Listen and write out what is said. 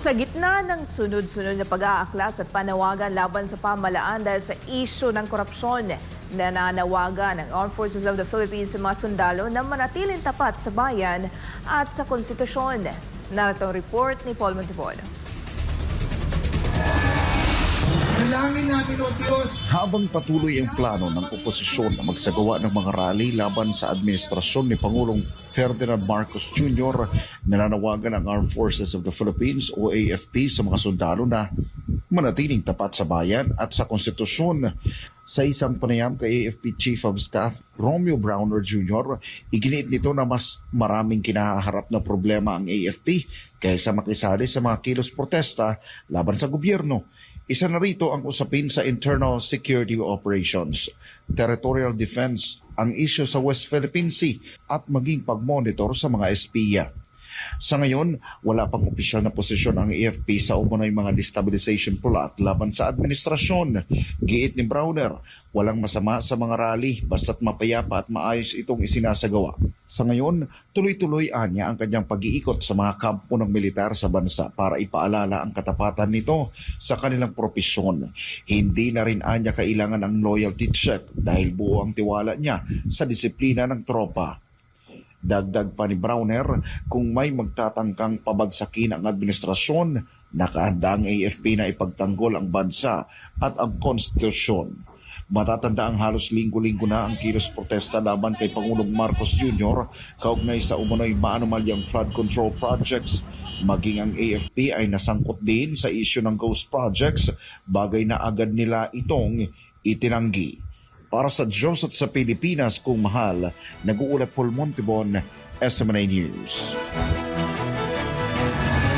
Sa gitna ng sunod-sunod na pag-aaklas at panawagan laban sa pamalaan dahil sa isyo ng korupsyon, nananawagan ng Armed Forces of the Philippines sa mga sundalo na manatiling tapat sa bayan at sa konstitusyon. Narito ang report ni Paul Montipon. Dalangin namin, O Diyos, Habang patuloy ang plano ng oposisyon na magsagawa ng mga rally laban sa administrasyon ni Pangulong Ferdinand Marcos Jr., nananawagan ang Armed Forces of the Philippines o AFP sa mga sundalo na manatiling tapat sa bayan at sa konstitusyon. Sa isang panayam kay AFP Chief of Staff Romeo Browner Jr., iginiit nito na mas maraming kinaharap na problema ang AFP kaysa makisali sa mga kilos protesta laban sa gobyerno. Isa na rito ang usapin sa internal security operations, territorial defense, ang issue sa West Philippine Sea at maging pagmonitor sa mga espiya. Sa ngayon, wala pang opisyal na posisyon ang AFP sa umunoy mga destabilization plot laban sa administrasyon. Giit ni Browner, walang masama sa mga rally basta't mapayapa at maayos itong isinasagawa. Sa ngayon, tuloy-tuloy anya ang kanyang pag-iikot sa mga kampo ng militar sa bansa para ipaalala ang katapatan nito sa kanilang propesyon. Hindi na rin anya kailangan ang loyalty check dahil buo ang tiwala niya sa disiplina ng tropa. Dagdag pa ni Browner, kung may magtatangkang pabagsakin ang administrasyon, nakahanda ang AFP na ipagtanggol ang bansa at ang konstitusyon. Matatanda ang halos linggo-linggo na ang kilos protesta laban kay Pangulong Marcos Jr. kaugnay sa umunoy maanumalyang flood control projects. Maging ang AFP ay nasangkot din sa isyu ng ghost projects, bagay na agad nila itong itinanggi. Para sa Diyos at sa Pilipinas kung mahal, nag-uulat Paul Montibon, SMNA News.